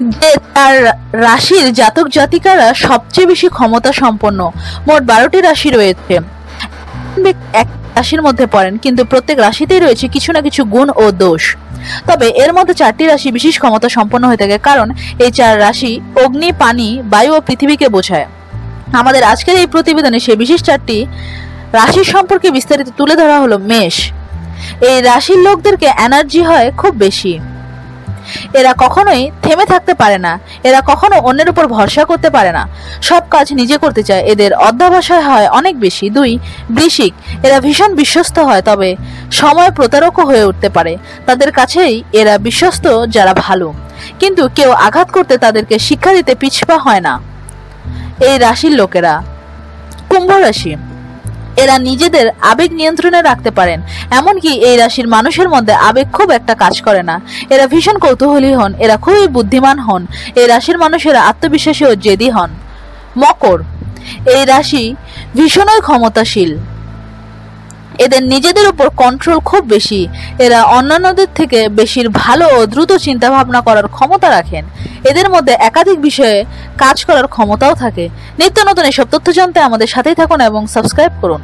যে তার রাশির জাতক জাতিকারা সবচেয়ে বেশি ক্ষমতা সম্পন্ন। মোট বারোটি রাশি রয়েছে। এক রাশির মধ্যে পড়েন, কিন্তু প্রত্যেক রাশিতেই রয়েছে কিছু না কিছু গুণ ও দোষ। তবে এর মধ্যে চারটি রাশি বিশেষ ক্ষমতা সম্পন্ন হয়ে থাকে, কারণ এই চার রাশি অগ্নি, পানি, বায়ু ও পৃথিবীকে বোঝায়। আমাদের আজকের এই প্রতিবেদনে সেই বিশেষ চারটি রাশির সম্পর্কে বিস্তারিত তুলে ধরা হলো মেষ। এই রাশির লোকদেরকে এনার্জি হয় খুব বেশি। এরা কখনোই থেমে থাকতে পারে না। এরা কখনো অন্যের উপর ভরসা করতে পারে না। সব কাজ নিজে করতে চায়। এদের অধ্যাবসায় হয় অনেক বেশি। দুই, বৃশ্চিক। এরা ভীষণ বিশ্বস্ত হয়, তবে সময় প্রতারকও হয়ে উঠতে পারে। তাদের কাছেই এরা বিশ্বস্ত, যারা ভালো। কিন্তু কেউ আঘাত করতে তাদেরকে শিক্ষা দিতে পিছপা হয় না। এই রাশির লোকেরা। কুম্ভ রাশি। এরা নিজেদের আবেগ নিয়ন্ত্রণে রাখতে পারেন, এমনকি এই রাশির মানুষের মধ্যে আবেগ খুব একটা কাজ করে না। এরা ভীষণ কৌতূহলী হন, এরা খুবই বুদ্ধিমান হন, এই রাশির মানুষেরা আত্মবিশ্বাসী ও জেদি হন। মকর, এই রাশি ভীষণই ক্ষমতাশীল। এদের নিজেদের উপর কন্ট্রোল খুব বেশি। এরা অন্যান্যদের থেকে বেশির ভালো ও দ্রুত চিন্তা ভাবনা করার ক্ষমতা রাখেন। এদের মধ্যে একাধিক বিষয়ে কাজ করার ক্ষমতাও থাকে। নিত্য নতুন এসব তথ্য জানতে আমাদের সাথেই থাকুন এবং সাবস্ক্রাইব করুন।